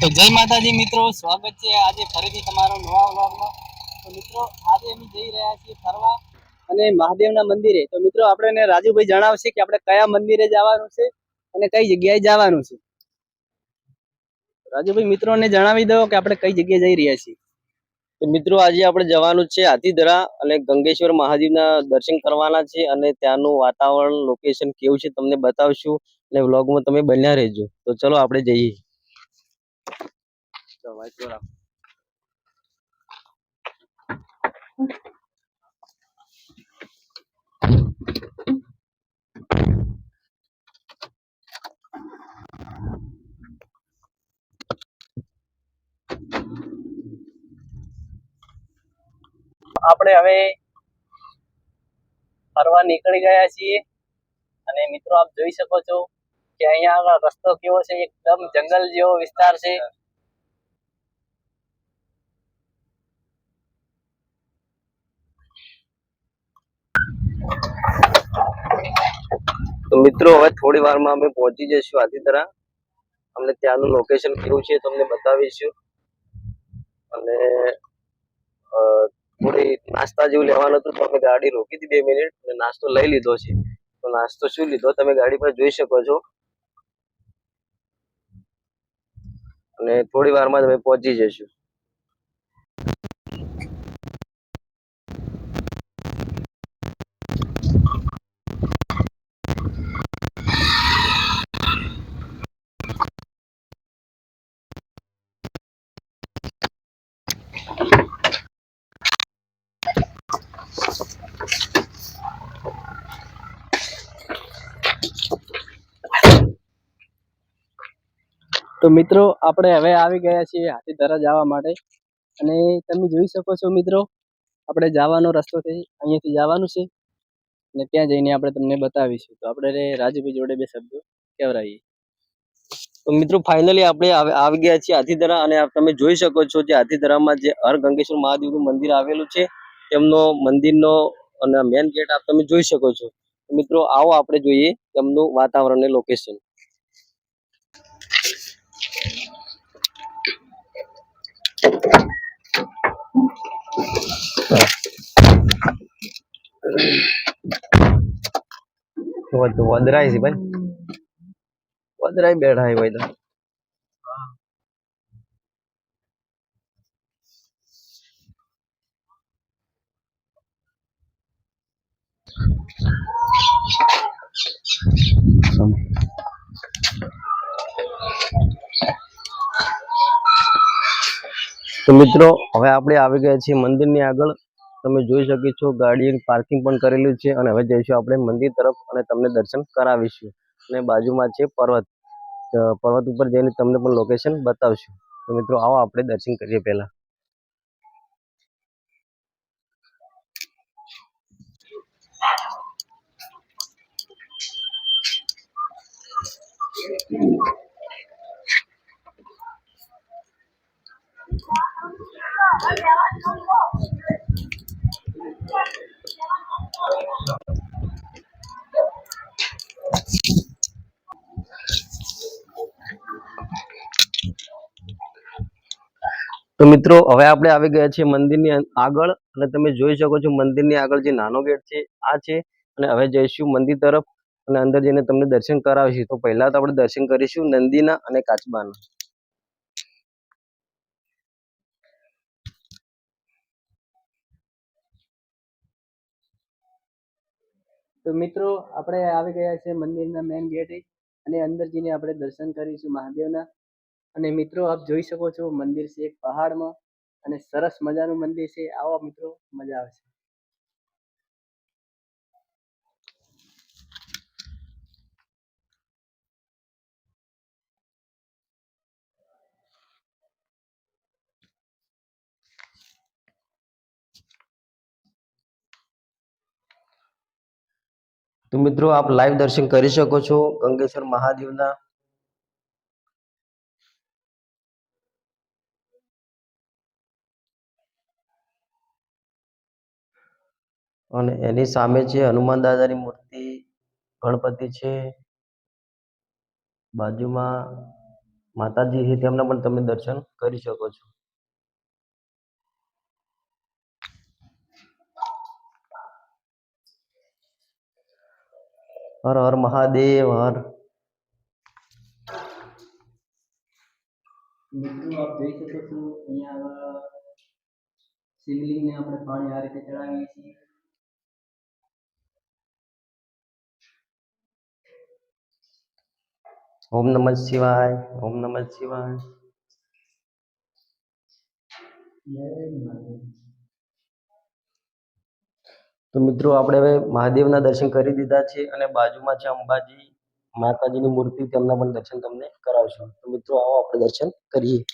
તો જય માતાજી મિત્રો, સ્વાગત છે આજે ફરીથી તમારો નવા વ્લોગમાં. તો મિત્રો, આજે અમે જઈ રહ્યા છીએ ફરવા અને મહાદેવના મંદિરે. તો મિત્રો આપણે રાજુભાઈ જણાવશે કે આપણે કયા મંદિરે જવાનું છે અને કઈ જગ્યાએ જવાનું છે. રાજુભાઈ, મિત્રોને જણાવી દો કે આપણે કઈ જગ્યાએ જઈ રહ્યા છીએ. તો મિત્રો, આજે આપણે જવાનું છે હાથીદરા અને ગંગેશ્વર મહાદેવના દર્શન કરવાના છે અને ત્યાંનું વાતાવરણ લોકેશન કેવું છે, તમને બતાવશું. અને વ્લોગમાં તમે બન્યા રહેજો. તો ચલો, આપણે જઈએ. તો ભાઈ જોરા. આપણે હવે ફરવા નીકળી ગયા છીએ. અને મિત્રો, આપ જોઈ શકો છો કે અહીંયા આગળ રસ્તો કેવો છે? એકદમ જંગલ જેવો વિસ્તાર છે. તો મિત્રો, હવે થોડી વારમાં અમે પહોંચી જઈશું આદિતરા અમને ત્યાંનું લોકેશન કેવું છે તમને બતાવીશું. અને થોડી નાસ્તા જેવું લેવાનું હતું તો અમે ગાડી રોકી હતી બે મિનિટ અને નાસ્તો લઈ લીધો છે. તો નાસ્તો શું લીધો? તમે ગાડી પર જોઈ શકો છો. અને થોડી વારમાં તમે પહોંચી જઈશું. તો મિત્રો, આપણે હવે આવી ગયા છીએ હાથીદરા જવા માટે. અને તમે જોઈ શકો છો મિત્રો, આપણે જવાનો રસ્તો છે, અહીંયાથી જવાનું છે. અને ત્યાં જઈને આપણે તમને બતાવીશું. તો આપણે રાજુભાઈ જોડે બે શબ્દો કહેવરાઈએ. તો મિત્રો ફાઇનલી આપણે આવી ગયા છીએ હાથીદરા અને તમે જોઈ શકો છો જે હાથીદરામાં જે હરગંગેશ્વર મહાદેવનું મંદિર આવેલું છે, તેમનો મંદિરનો અને મેન ગેટ આપ તમે જોઈ શકો છો. મિત્રો, આવો આપણે જોઈએ તેમનું વાતાવરણ ને લોકેશન વદરાય છે ભાઈ. વદરાય બેઠા ભાઈ તો. તો મિત્રો, હવે આપણે આવી ગયા છીએ મંદિરની આગળ. તમે જોઈ શકો છો ગાડીની પાર્કિંગ પણ કરેલું છે અને હવે જઈશું આપણે મંદિર તરફ અને તમને દર્શન કરાવીશું. અને બાજુમાં છે પર્વત. પર્વત ઉપર જઈને તમને પણ લોકેશન બતાવશું. તો મિત્રો, આવો આપણે દર્શન કરીએ પહેલા. તો મિત્રો, હવે આપણે આવી ગયા છીએ મંદિરની આગળ અને તમે જોઈ શકો છો મંદિરની આગળ જે નાનો ગેટ છે, આ છે અને હવે જઈશું મંદિર તરફ અને અંદર જઈને તમને દર્શન કરાવીશું. તો પહેલા તો આપણે દર્શન કરીશું નંદીના અને કાચબાના. તો મિત્રો, આપણે આવી ગયા છે મંદિરના મેઇન ગેટે અને અંદર જઈને આપણે દર્શન કરીશું મહાદેવના. અને મિત્રો, આપ જોઈ શકો છો મંદિર છે એક પહાડમાં અને સરસ મજાનું મંદિર છે. આવો મિત્રો, મજા આવશે તો મિત્રો આપ લાઈવ દર્શન કરી શકો છો ગંગેશ્વર મહાદેવના. અને એની સામે છે હનુમાન દાદાની મૂર્તિ, ગણપતિ છે, બાજુમાં માતાજી છે, તેમના પણ તમે દર્શન કરી શકો છો. હર હર મહાદેવ હર મિત્રો આપ જોઈ શકો છો અહીંયા શિવલિંગને આપણે પાણી આ રીતે ચડાવીએ છીએ ઓમ નમઃ શિવાય ઓમ નમઃ શિવાય જય મહાદેવ તો મિત્રો, આપણે હવે મહાદેવના દર્શન કરી દીધા છે અને બાજુમાં છે અંબાજી માતાજીની મૂર્તિ, તેમના પણ દર્શન તમને કરાવશું. તો મિત્રો, આવો આપણે દર્શન કરીએ.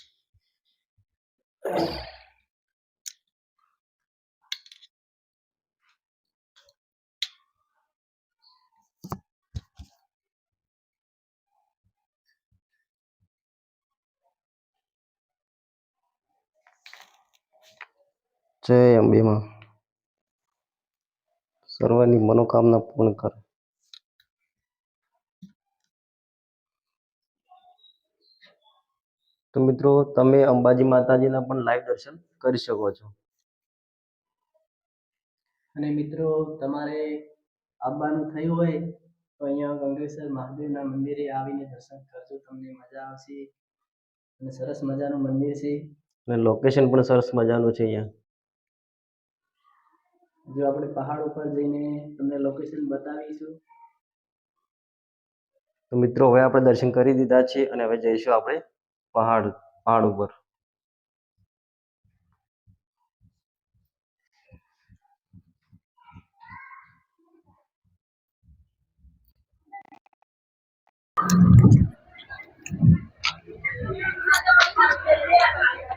જય અંબે માં. સર્વની મનોકામના પૂર્ણ કરે. તો મિત્રો તમે અંબાજી માતાજીના પણ લાઈવ દર્શન કરી શકો છો. અને મિત્રો તમારે આવવાનું થયું હોય તો અહીંયા ગંગેશ્વર મહાદેવના મંદિરે આવીને દર્શન કરજો તમને મજા આવશે. અને સરસ મજાનું મંદિર છે. અને લોકેશન પણ સરસ મજાનું છે અહીંયા. જો આપણે પહાડ ઉપર જઈને તમને લોકેશન બતાવીશું. તો મિત્રો હવે આપણે દર્શન કરી દીધા છે અને હવે જઈશું આપણે પહાડ પહાડ ઉપર.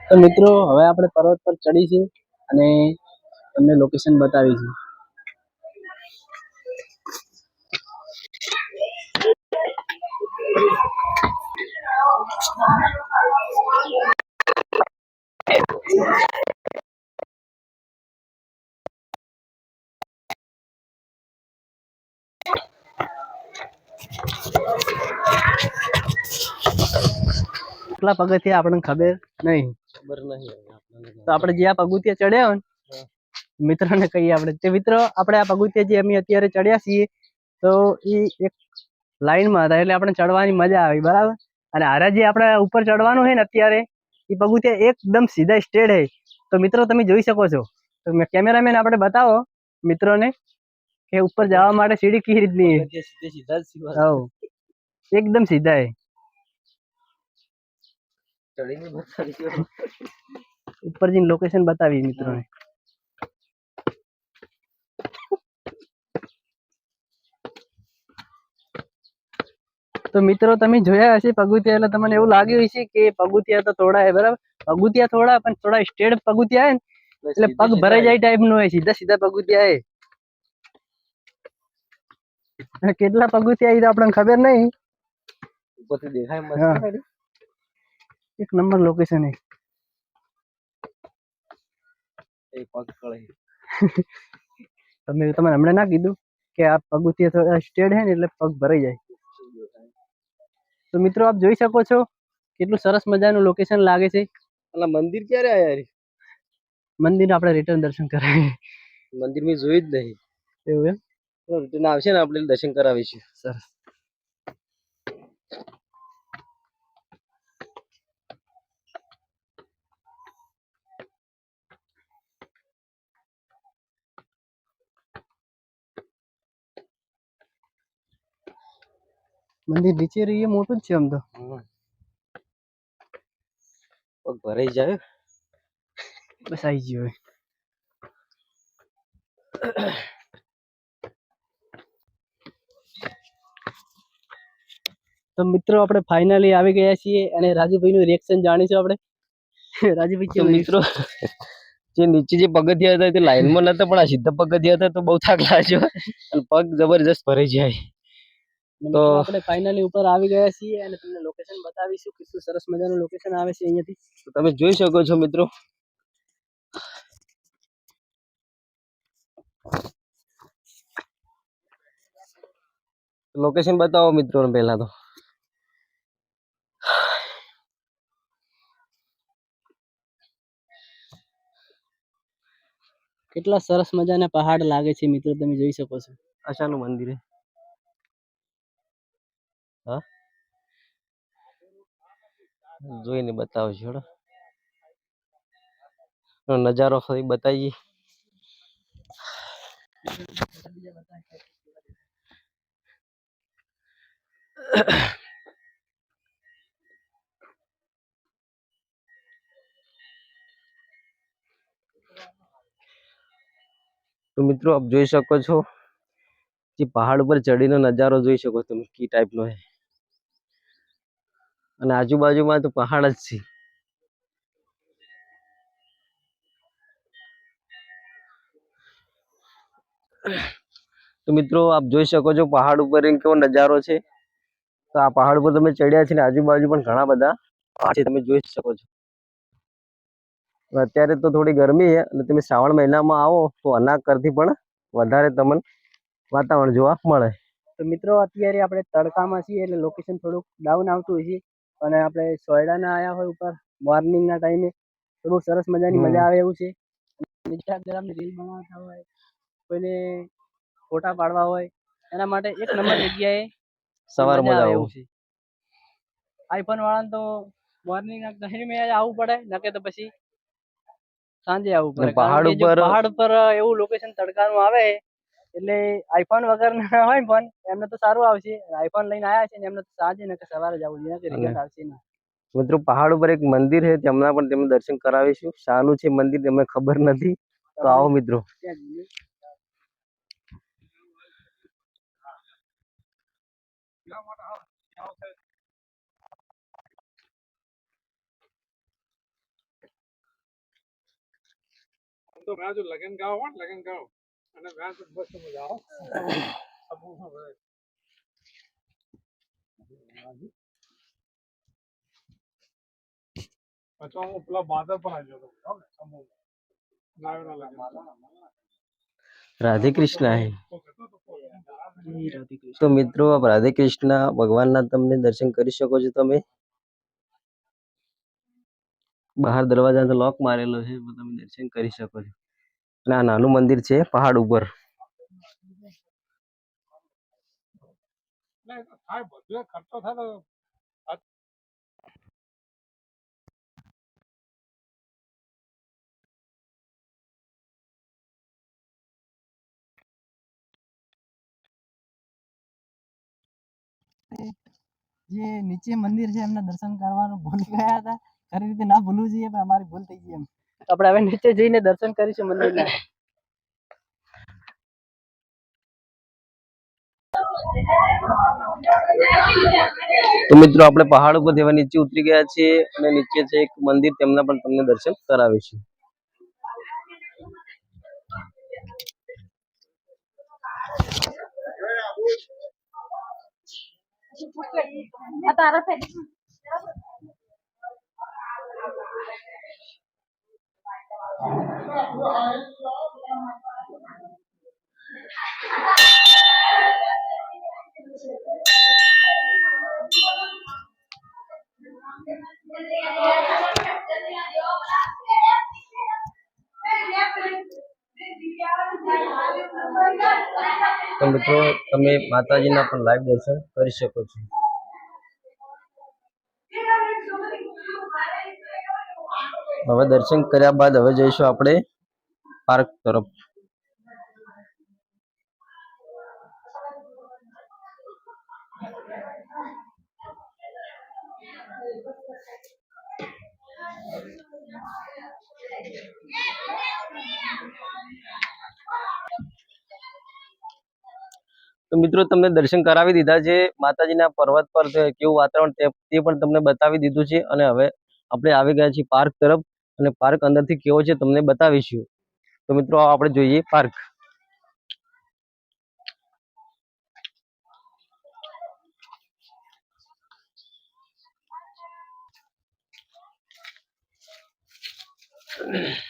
તો મિત્રો હવે આપણે પર્વત પર ચડીશું અને તમને લોકેશન બતાવીશું કેટલા પગથિયા આપણને ખબર નહીં. ખબર નહીં. તો આપણે જ્યાં પગથિયા ચડ્યા હોય ને મિત્રોને કહીએ આપણે. તે મિત્રો આપણે આ પગથિયા જે અમે અત્યારે ચડ્યા છીએ તો એ એક લાઈનમાં હતા એટલે આપણે ચડવાની મજા આવી બરાબર? અને હારા જે આપણે ઉપર ચડવાનું છે ને અત્યારે એ પગથિયા એકદમ સીધા સ્ટેડ છે તો મિત્રો તમે જોઈ શકો છો. તો કેમેરામેન આપણે બતાવો મિત્રોને કે ઉપર જવા માટે સીડી કેવી રીતની હવ એકદમ સીધા છે. ઉપર જઈને લોકેશન બતાવી મિત્રોને. તો મિત્રો તમે જોયા હશે પગુતિયા એટલે તમને એવું લાગ્યું હશે કે પગુતિયા તો થોડા હે બરાબર? પગુતિયા થોડા પણ થોડા સ્ટેડ પગુતિયા હે એટલે પગ ભરાઈ જાય ટાઈપનું હોય સીધા સીધા પગુતિયા કેટલા પગુતિયા એ તો આપણને ખબર નહીં. ઉપરથી દેખાય મસ્ત એક નંબર લોકેશન હે એ પગ કળે તમે તમને હમણાં ના કીધું કે આ પગુતિયા થોડા સ્ટેડ છે ને એટલે પગ ભરાઈ જાય. તો મિત્રો આપ જોઈ શકો છો કેટલું સરસ મજાનું લોકેશન લાગે છે. અને મંદિર ક્યારે આયા રે? મંદિર આપણે રિટર્ન દર્શન કરાવીએ. મંદિર મેં જોયું જ નહીં. એવું એમ? રિટર્ન આવશે ને આપણે દર્શન કરાવીશું. સરસ. મંદિર નીચે રહીએ મોટું જ છે આમ તો. પગ ભરાઈ જાય. બસ આવી ગયો તો મિત્રો આપણે ફાઇનલી આવી ગયા છીએ અને રાજુભાઈ નું રિએક્શન જાણીશું આપણે? રાજુભાઈ કેમ મિત્રો જે નીચે જે પગથિયા હતા તે લાઈનમાં નતા પણ આ સીધા પગથિયા હતા તો બહુ થાક લાગ્યો. અને પગ જબરજસ્ત ભરાઈ જાય. તો આપણે ફાઇનલી ઉપર આવી ગયા છીએ અને તમને લોકેશન બતાવીશું કેટલું સરસ મજાનું લોકેશન આવે છે અહીંયાથી. તો તમે જોઈ શકો છો મિત્રો. લોકેશન બતાવો મિત્રોને પહેલા તો. કેટલા સરસ મજાના પહાડ લાગે છે મિત્રો તમે જોઈ શકો છો. આશાનું મંદિર હે? હા જોઈને બતાવું છું હેડો. નો નજારો ફરી બતાવીએ તો મિત્રો આપ જોઈ શકો છો, જે પહાડ ઉપર ચડીનો નજારો જોઈ શકો તમે, કી ટાઈપનો છે. અને આજુબાજુમાં તો પહાડ જ છે. તો મિત્રો, આપ જોઈ શકો છો પહાડ ઉપર કેવો નજારો છે. તો આ પહાડ ઉપર તમે ચડ્યા છે ને, આજુબાજુ પણ ઘણા બધા તમે જોઈ શકો છો. અત્યારે તો થોડી ગરમી છે અને તમે શ્રાવણ મહિનામાં આવો તો આના કરતી પણ વધારે તમને વાતાવરણ જોવા મળે. તો મિત્રો, અત્યારે આપણે તડકામાં છીએ એટલે લોકેશન થોડુંક ડાઉન આવતું હોય છે. અને આપણે સોયડાના આયા હોય ઉપર મોર્નિંગના ટાઈમે તો બહુ સરસ મજાની મજા આવે એવું છે. ઇન્સ્ટાગ્રામની રીલ બનાવતા હોય કોઈને ફોટા પાડવા હોય એના માટે એક નંબર જગ્યાએ સવાર મજા આવે એવું છે. આઈફોન વાળાને તો મોર્નિંગ મેં આવવું પડે નકે તો પછી સાંજે આવવું પડે. પહાડ ઉપર- પહાડ ઉપર એવું લોકેશન તડકાનું આવે એટલે આઈફોન વગર ના હોય ફોન એમને તો સારું આવશે. આઈફોન લઈને આયા છે ને એમને તો સાંજે ને સવારે જવું જોઈએ રિટર્ન આવશે ને મિત્રો પહાડ ઉપર એક મંદિર છે તેમના પણ તેમને દર્શન કરાવીશું. શાનું છે મંદિર તેમને ખબર નથી. તો આવો મિત્રો. તો મેં જો લગન ગાવ લગન ગાવ. અને મેં તો મસ્ત મજા આવો સમૂહમાં બધા. પછી હું પેલા બાદર પણ આવી જતો હતો ને સમૂહમાં. નાયોના લગન. રાધે કૃષ્ણ હે તો કહેતો હતો કોઈ જય રાધે કૃષ્ણ. તો મિત્રો આપ રાધે કૃષ્ણ ભગવાનના તમને દર્શન કરી શકો છો તમે બહાર દરવાજા લોક મારેલો છે પણ તમે દર્શન કરી શકો છો અને આ નાનું મંદિર છે પહાડ ઉપર. જે નીચે મંદિર છે એમના દર્શન કરવાનું ભૂલી ગયા હતા. ખરી રીતે ના ભૂલવું જોઈએ પણ અમારી ભૂલ થઈ ગઈ એમ. આપણે હવે નીચે જઈને દર્શન કરીશું મંદિરના. તો મિત્રો આપણે પહાડ ઉપર જેવા નીચે ઉતરી ગયા છીએ અને નીચે છે એક મંદિર તેમના પણ તમને દર્શન કરાવીશું. તો મિત્રો તમે માતાજીના પણ લાઈવ દર્શન કરી શકો છો. હવે દર્શન કર્યા બાદ હવે જઈશું આપણે પાર્ક તરફ. તો મિત્રો, તમને દર્શન કરાવી દીધા છે. માતાજીના પર્વત પર કેવું વાતાવરણ તે પણ તમને બતાવી દીધું છે. અને હવે આપણે આવી ગયા છીએ પાર્ક તરફ. અને પાર્ક અંદરથી કેવો છે તમને બતાવીશું તો મિત્રો આપણે જોઈએ પાર્ક Yeah.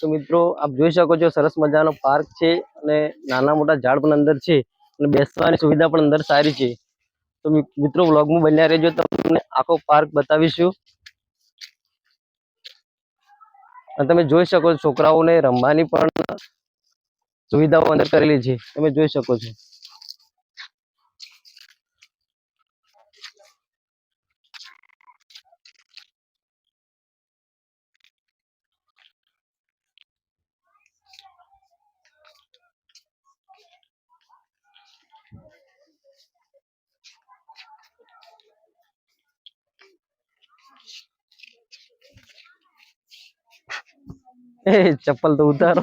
તો મિત્રો, આપ જોઈ શકો છો, સરસ મજાનો પાર્ક છે અને નાના મોટા ઝાડ પણ અંદર છે અને બેસવાની સુવિધા પણ અંદર સારી છે. તો મિત્રો, વ્લોગમાં બન્યા રહેજો તમને આખો પાર્ક બતાવીશું. અને તમે જોઈ શકો છો, છોકરાઓને રમવાની પણ સુવિધાઓ અંદર કરેલી છે. તમે જોઈ શકો છો. એ ચપ્પલ તો ઉતારો.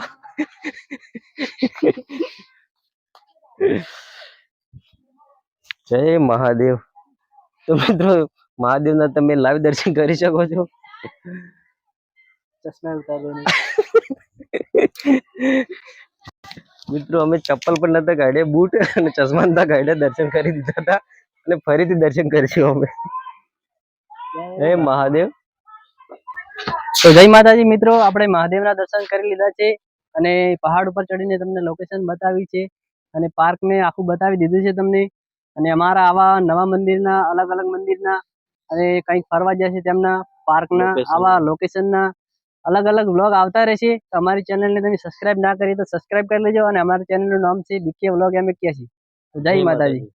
જય મહાદેવ. તો મિત્રો મહાદેવના તમે લાઈવ દર્શન કરી શકો છો. ચશ્મા ઉતારો મિત્રો અમે ચપ્પલ પણ નતા કાઢ્યા બૂટ અને ચશ્મા નતા કાઢ્યા દર્શન કરી દીધા હતા અને ફરીથી દર્શન કરીશું અમે. હે મહાદેવ. તો જય માતાજી મિત્રો આપણે મહાદેવના દર્શન કરી લીધા છે અને પહાડ ઉપર ચડીને તમને લોકેશન બતાવી છે અને પાર્કને આખું બતાવી દીધું છે તમને. અને અમારા આવા નવા મંદિરના અલગ અલગ મંદિરના અને કંઈક ફરવા જશે તેમના પાર્કના. આવા લોકેશનના અલગ અલગ વ્લોગ આવતા રહેશે. તો અમારી ચેનલને તમે સબસ્ક્રાઇબ ના કરી તો સબસ્ક્રાઇબ કરી લેજો અને અમારી ચેનલનું નામ છે બીકે વ્લોગ એમ એક્યાસી તો જય માતાજી.